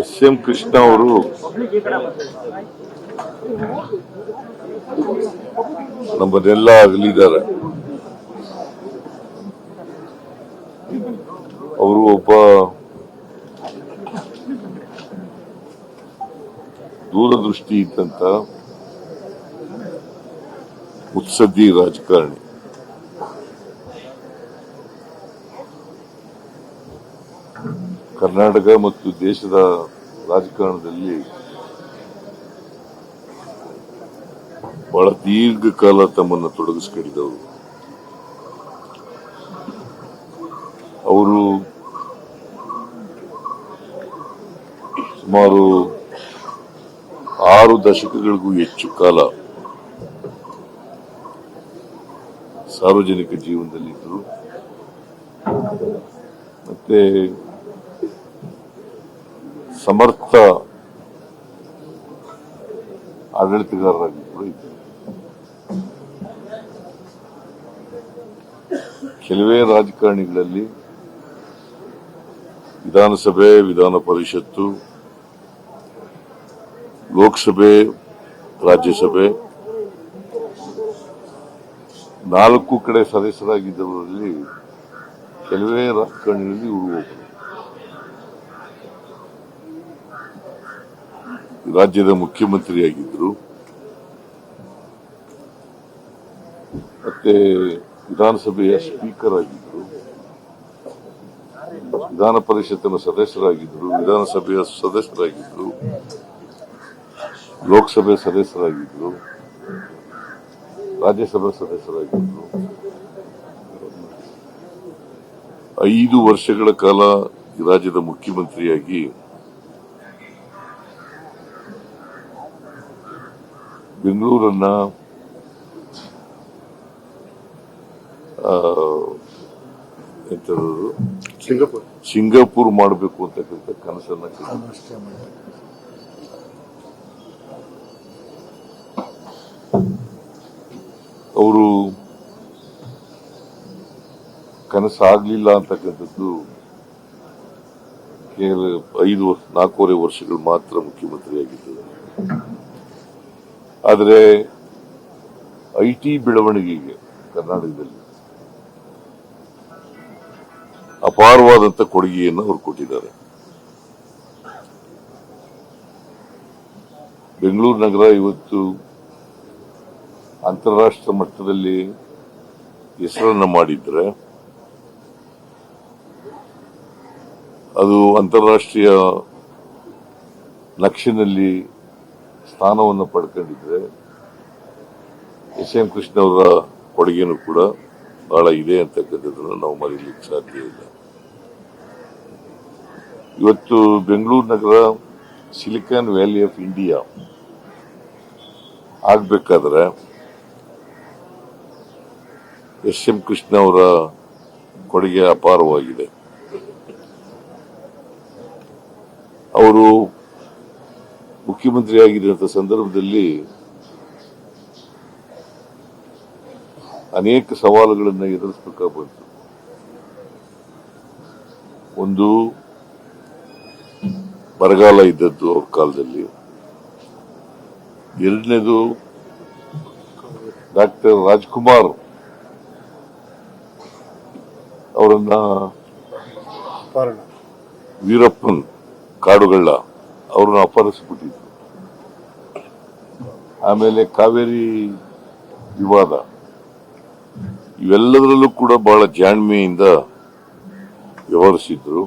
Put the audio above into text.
S M Krishna ಅವರು. ನಮ್ಮನ್ನೆಲ್ಲ ಅಗಲಿದ್ದಾರೆ ಅವರು ಒಬ್ಬ ದೂರದೃಷ್ಟಿ ಇದ್ದಂತ ಮುತ್ಸದ್ದಿ ರಾಜಕಾರಣಿ. ಕರ್ನಾಟಕ ಮತ್ತು ದೇಶದ ರಾಜಕಾರಣದಲ್ಲಿ ಬಹಳ ದೀರ್ಘಕಾಲ ತಮ್ಮನ್ನು ತೊಡಗಿಸ್ಕೊಂಡಿದ್ದವರು. ಅವರು ಸುಮಾರು ಆರು ದಶಕಗಳಿಗೂ ಹೆಚ್ಚು ಕಾಲ ಸಾರ್ವಜನಿಕ ಜೀವನದಲ್ಲಿದ್ದರು. ಮತ್ತೆ ಸಮರ್ಥ ಆಡಳಿತಗಾರರಾಗಿ ಕೂಡ ಇದ್ದರು. ಕೆಲವೇ ರಾಜಕಾರಣಿಗಳಲ್ಲಿ ವಿಧಾನಸಭೆ, ವಿಧಾನ ಪರಿಷತ್ತು, ಲೋಕಸಭೆ, ರಾಜ್ಯಸಭೆ, ನಾಲ್ಕು ಕಡೆ ಸದಸ್ಯರಾಗಿದ್ದವರಲ್ಲಿ ಕೆಲವೇ ರಾಜಕಾರಣಿಗಳಲ್ಲಿ ಇವರು ರಾಜ್ಯದ ಮುಖ್ಯಮಂತ್ರಿಯಾಗಿದ್ದರು ಮತ್ತೆ ವಿಧಾನಸಭೆಯ ಸ್ಪೀಕರ್ ಆಗಿದ್ದರು ವಿಧಾನ ಪರಿಷತ್ತಿನ ಸದಸ್ಯರಾಗಿದ್ದರು ವಿಧಾನಸಭೆಯ ಸದಸ್ಯರಾಗಿದ್ದರು ಲೋಕಸಭೆ ಸದಸ್ಯರಾಗಿದ್ದರು ರಾಜ್ಯಸಭಾ ಸದಸ್ಯರಾಗಿದ್ದರು ಐದು ವರ್ಷಗಳ ಕಾಲ ರಾಜ್ಯದ ಮುಖ್ಯಮಂತ್ರಿಯಾಗಿ ಬೆಂಗಳೂರನ್ನ ಎಂತದು ಸಿಂಗಾಪುರ್. ಸಿಂಗಾಪುರ್ ಮಾಡಬೇಕು ಅಂತಕ್ಕಂಥ ಕನಸನ್ನ. ಅವರು ಕನಸಾಗಲಿಲ್ಲ ಅಂತಕ್ಕಂಥದ್ದು ಕೇವಲ ಐದು ವರ್ಷ ನಾಲ್ಕೂವರೆ ವರ್ಷಗಳು ಮಾತ್ರ ಮುಖ್ಯಮಂತ್ರಿಯಾಗಿದ್ದರು. ಆದರೆ ಐ ಟಿ ಬೆಳವಣಿಗೆಗೆ ಕರ್ನಾಟಕದಲ್ಲಿ ಅಪಾರವಾದಂಥ ಕೊಡುಗೆಯನ್ನು ಅವರು ಕೊಟ್ಟಿದ್ದಾರೆ. ಬೆಂಗಳೂರು ನಗರ ಇವತ್ತು ಅಂತಾರಾಷ್ಟ್ರ ಮಟ್ಟದಲ್ಲಿ ಹೆಸರನ್ನು ಮಾಡಿದ್ರೆ ಅದು ಅಂತಾರಾಷ್ಟ್ರೀಯ ನಕ್ಷೆನಲ್ಲಿ ಸ್ಥಾನವನ್ನು ಪಡ್ಕೊಂಡಿದ್ರೆ ಎಸ್ ಎಂ ಕೃಷ್ಣ ಅವರ ಕೊಡುಗೆನೂ ಕೂಡ ಬಹಳ ಇದೆ ಅಂತಕ್ಕಂಥದ್ದನ್ನು ನಾವು ಮರೀಲಿಕ್ಕೆ ಸಾಧ್ಯ ಇಲ್ಲ. ಇವತ್ತು ಬೆಂಗಳೂರು ನಗರ ಸಿಲಿಕಾನ್ ವ್ಯಾಲಿ ಆಫ್ ಇಂಡಿಯಾ ಆಗಬೇಕಾದ್ರೆ ಎಸ್ ಎಂ ಕೃಷ್ಣ ಅವರ ಕೊಡುಗೆ ಅಪಾರವಾಗಿದೆ. ಅವರು ಮುಖ್ಯಮಂತ್ರಿ ಆಗಿದ್ದಂಥ ಸಂದರ್ಭದಲ್ಲಿ ಅನೇಕ ಸವಾಲುಗಳನ್ನು ಎದುರಿಸಬೇಕಾಗಬಹುದು ಒಂದು ಬರಗಾಲ ಇದ್ದದ್ದು ಅವ್ರ ಕಾಲದಲ್ಲಿ. ಎರಡನೇದು ಡಾಕ್ಟರ್ ರಾಜ್ಕುಮಾರ್ ಅವರನ್ನ ವೀರಪ್ಪನ್ ಕಾಡುಗಳ್ಳ ಅವ್ರನ್ನ ಅಪಹರಿಸಿಬಿಟ್ಟಿದ್ರು. ಆಮೇಲೆ ಕಾವೇರಿ ವಿವಾದ ಇವೆಲ್ಲದರಲ್ಲೂ ಕೂಡ ಬಹಳ ಜಾಣ್ಮೆಯಿಂದ ವ್ಯವಹರಿಸಿದ್ರು.